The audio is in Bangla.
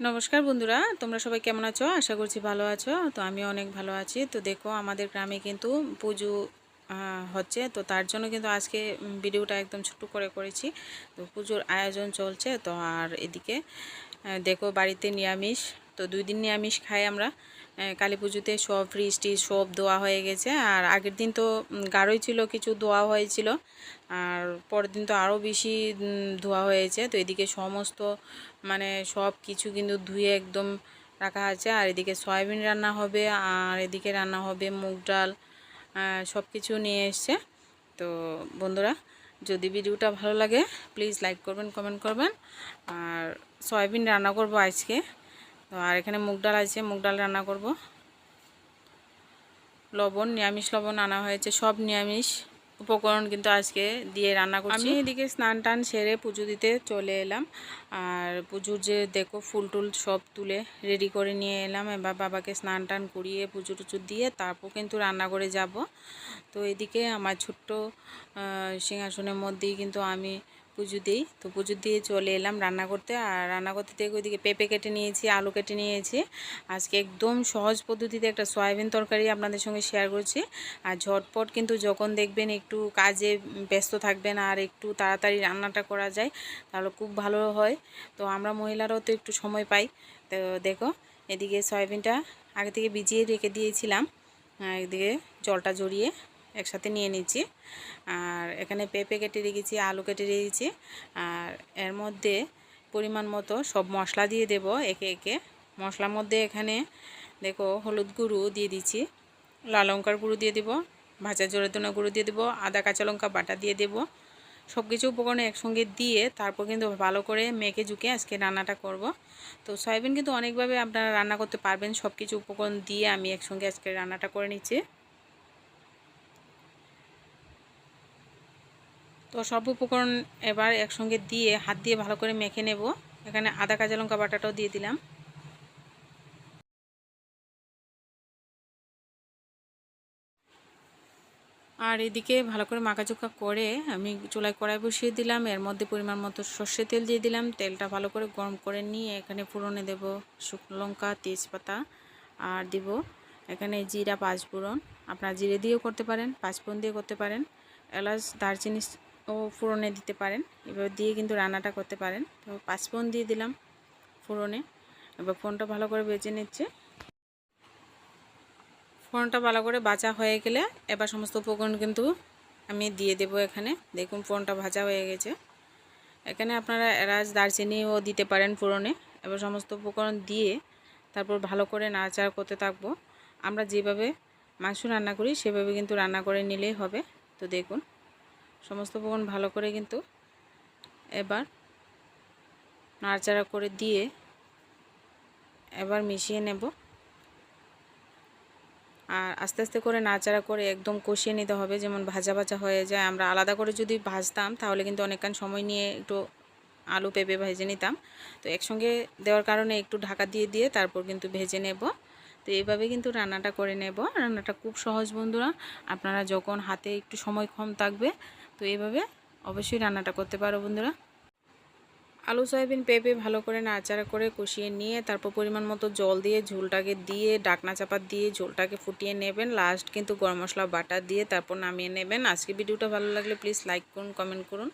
নমস্কার বন্ধুরা, তোমরা সবাই কেমন আছো? আশা করছি ভালো আছো। তো আমি অনেক ভালো আছি। তো দেখো, আমাদের গ্রামে কিন্তু পুজো হচ্ছে। তো তার জন্য কিন্তু আজকে ভিডিওটা একদম ছোট করে করেছি। তো পুজোর আয়োজন চলছে। তো আর এদিকে দেখো বাড়িতে নিরামিষ। তো দুই দিন নিরামিষ খাই আমরা। কালী পুজোতে সব ফ্রিজ টিজ সব দোয়া হয়ে গেছে। আর আগের দিন তো গাঢ়ই ছিল, কিছু দোয়া হয়েছিল। আর পরের দিন তো আরও বেশি ধোয়া হয়েছে। তো এদিকে সমস্ত মানে সব কিছু কিন্তু ধুয়ে একদম রাখা আছে। আর এদিকে সয়াবিন রান্না হবে, আর এদিকে রান্না হবে মুগ ডাল সব কিছু নিয়ে এসছে। তো বন্ধুরা, যদি ভিডিওটা ভালো লাগে প্লিজ লাইক করবেন কমেন্ট করবেন। আর সয়াবিন রান্না করব আজকে। তো আর এখানে মুগ ডাল আছে, মুগ ডাল রান্না করব। লবণ, নিরামিষ লবণ আনা হয়েছে, সব নিরামিষ উপকরণ কিন্তু আজকে দিয়ে রান্না করছি। আমি এদিকে স্নান টান সেরে পুজো দিতে চলে এলাম। আর পুজোর যে দেখো ফুল টুল সব তুলে রেডি করে নিয়ে এলাম। এবার বাবাকে স্নান টান করিয়ে পুজো টুজো দিয়ে তারপর কিন্তু রান্না করে যাব। তো এদিকে আমার ছোট্ট সিংহাসনের মধ্যেই কিন্তু আমি পুজো দিই। তো পুজো দিয়ে চলে এলাম রান্না করতে আর রান্না করতে থেকে ওইদিকে পেঁপে কেটে নিয়েছি, আলু কেটে নিয়েছি। আজকে একদম সহজ পদ্ধতিতে একটা সয়াবিন তরকারি আপনাদের সঙ্গে শেয়ার করছি। আর ঝটপট কিন্তু যখন দেখবেন একটু কাজে ব্যস্ত থাকবেন আর একটু তাড়াতাড়ি রান্নাটা করা যায়, তাহলে খুব ভালো হয়। তো আমরা মহিলারাও তো একটু সময় পাই। তো দেখো, এদিকে সয়াবিনটা আগে থেকে ভিজিয়ে রেখে দিয়েছিলাম। এদিকে জলটা জড়িয়ে একসাথে নিয়ে নিচ্ছি। আর এখানে পেঁপে কেটে রেখেছি, আলু কেটে রেখেছি। আর এর মধ্যে পরিমাণ মতো সব মশলা দিয়ে দেব একে একে। মশলার মধ্যে এখানে দেখো হলুদ গুঁড়ো দিয়ে দিচ্ছি, লাল লঙ্কার গুঁড়ো দিয়ে দেবো, ভাজা জোরের ধনে গুঁড়ো দিয়ে দেবো, আদা কাঁচা লঙ্কা বাটা দিয়ে দেবো। সব কিছু উপকরণ একসঙ্গে দিয়ে তারপর কিন্তু ভালো করে মেখে ঝুঁকে আজকে রান্নাটা করব। তো সয়াবিন কিন্তু অনেকভাবে আপনারা রান্না করতে পারবেন সব কিছু উপকরণ দিয়ে আমি একসঙ্গে আজকে রান্নাটা করে নিচ্ছি। তো সব উপকরণ এবার একসঙ্গে দিয়ে হাত দিয়ে ভালো করে মেখে নেব। এখানে আদা, কাঁচা লঙ্কা বাটাটাও দিয়ে দিলাম। আর এদিকে ভালো করে মাখাচোখা করে আমি চুলায় কড়াই বসিয়ে দিলাম। এর মধ্যে পরিমাণ মতো সর্ষে তেল দিয়ে দিলাম। তেলটা ভালো করে গরম করে নিয়ে এখানে ফোড়নে দেব শুকনো লঙ্কা, তেজপাতা আর দিব এখানে জিরা পাঁচ পাঁচফোড়ন। আপনারা জিরে দিয়েও করতে পারেন, পাঁচফোড়ন দিয়ে করতে পারেন। এলাচ, দারচিনি ও ফোড়নে দিতে পারেন। এবার দিয়ে কিন্তু রান্নাটা করতে পারেন। তো পাঁচফোড়ন দিয়ে দিলাম ফোড়নে। এবার ফোনটা ভালো করে বেজে নিচ্ছে। ফোড়নটা ভালো করে বাজা হয়ে গেলে এবার সমস্ত উপকরণ কিন্তু আমি দিয়ে দেব এখানে। দেখুন ফোড়নটা ভাজা হয়ে গেছে। এখানে আপনারা এলাচ, দারচিনিও দিতে পারেন ফোড়নে। এবার সমস্ত উপকরণ দিয়ে তারপর ভালো করে নাড়াচাড়া করতে থাকব। আমরা যেভাবে মাংস রান্না করি, সেভাবে কিন্তু রান্না করে নিলেই হবে। তো দেখুন। সমস্ত উপকরণ ভালো করে কিন্তু এবার নাড়াচাড়া করে দিয়ে এবার মিশিয়ে নেব। আর আস্তে আস্তে করে নাড়াচাড়া করে একদম কষিয়ে নিতে হবে, যেমন ভাজা ভাজা হয়ে যায়। আমরা আলাদা করে যদি ভাজতাম, তাহলে কিন্তু অনেকক্ষণ সময় নিয়ে একটু আলু পেঁপে ভেজে নিতাম। তো একসঙ্গে দেওয়ার কারণে একটু ঢাকা দিয়ে দিয়ে তারপর কিন্তু ভেজে নেব। তো এইভাবে কিন্তু রান্নাটা করে নেব। রান্নাটা খুব সহজ বন্ধুরা, আপনারা যখন হাতে একটু সময় কম থাকবে তো এইভাবে অবশ্যই রান্নাটা করতে পারো বন্ধুরা। আলু, সয়াবিন পেঁপে ভালো করে নাড়াচাড়া করে কষিয়ে নিয়ে তারপর পরিমাণ মতো জল দিয়ে ঝোলটাকে দিয়ে ডাকনা চাপা দিয়ে ঝোলটাকে ফুটিয়ে নেবেন। লাস্ট কিন্তু গরম মশলা বাটা দিয়ে তারপর নামিয়ে নেবেন। আজকে ভিডিওটা ভালো লাগলে প্লিজ লাইক করুন কমেন্ট করুন।